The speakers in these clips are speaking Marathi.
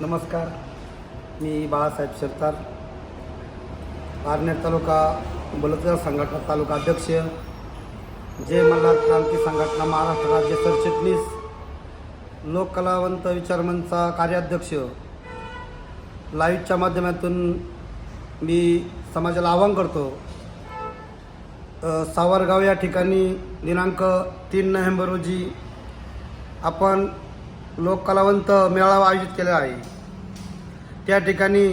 नमस्कार मी बाळासाहेब शिरतार पारनेर तालुका बलुतेदार संघटना तालुका अध्यक्ष जय मल्हार क्रांती संघटना महाराष्ट्र राज्य सरचिटणीस लोककलावंत विचारमंचा कार्याध्यक्ष. लाईव्हच्या माध्यमातून मी समाजाला आवाहन करतो सावरगाव या ठिकाणी दिनांक तीन नोव्हेंबर रोजी आपण लोककलावंत मेळावा आयोजित केला आहे. त्या ठिकाणी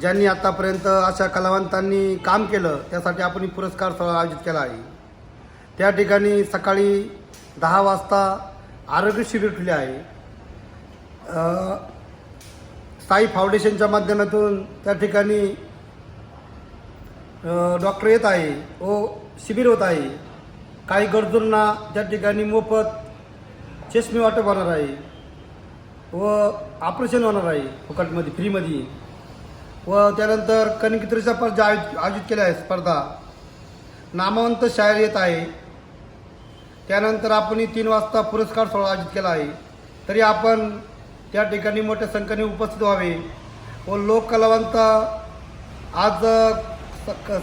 ज्यांनी आतापर्यंत अशा कलावंतांनी काम केलं त्यासाठी आपण पुरस्कार सोहळा आयोजित केला आहे. त्या ठिकाणी सकाळी दहा वाजता आरोग्य शिबिर ठेवले आहे. साई फाउंडेशनच्या माध्यमातून त्या ठिकाणी डॉक्टर येत आहे व शिबिर होत आहे. काही गरजूंना त्या ठिकाणी मोफत चष्मे वाटप होणार आहे. व ऑपरेशन होणार आहे फुकटमध्ये फ्रीमध्ये व त्यानंतर कणकित्रीच्या स्पर्धा आयोजित आयोजित केल्या आहे स्पर्धा. नामवंत शायर येत आहे. त्यानंतर आपण तीन वाजता पुरस्कार सोहळा आयोजित केला आहे. तरी आपण त्या ठिकाणी मोठ्या संख्येने उपस्थित व्हावे व लोक कलावंत आज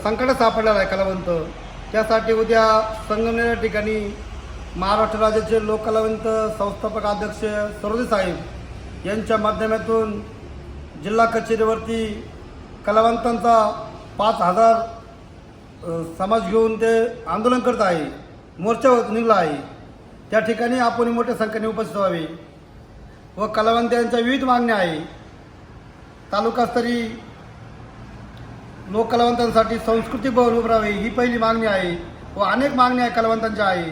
संकटात सापडलेला आहे कलावंत. त्यासाठी उद्या संगमनेर ठिकाणी महाराष्ट्र राज्याचे लोक कलावंत संस्थापक अध्यक्ष सरोदे साहेब यांच्या माध्यमातून जिल्हा कचेरीवरती कलावंतांचा पाच हजार समाज घेऊन ते आंदोलन करत आहे. मोर्चावर निघला आहे. त्या ठिकाणी आपण मोठ्या संख्येने उपस्थित व्हावे व कलावंत यांच्या विविध मागण्या आहे. तालुकास्तरी लोक कलावंतांसाठी सांस्कृतिक भवन उभारावे ही पहिली मागणी आहे व अनेक मागण्या आहे कलावंतांच्या आहे.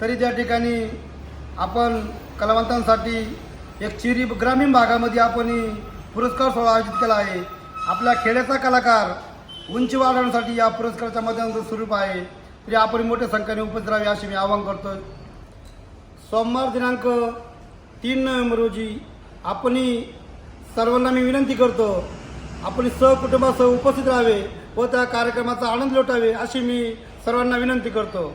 तरी त्या ठिकाणी आपण कलावंतांसाठी एक चिरी ग्रामीण भागामध्ये आपण पुरस्कार सोहळा आयोजित केला आहे. आपल्या खेड्याचा कलाकार उंची वाढवण्यासाठी या पुरस्काराच्या माध्यमातून स्वरूप आहे. तरी आपण मोठ्या संख्येने उपस्थित राहावे असे मी आवाहन करतो. सोमवार दिनांक तीन नोव्हेंबर रोजी आपण सर्वांना मी विनंती करतो आपण सहकुटुंबासह उपस्थित राहावे व त्या कार्यक्रमाचा आनंद लुटावे अशी मी सर्वांना विनंती करतो.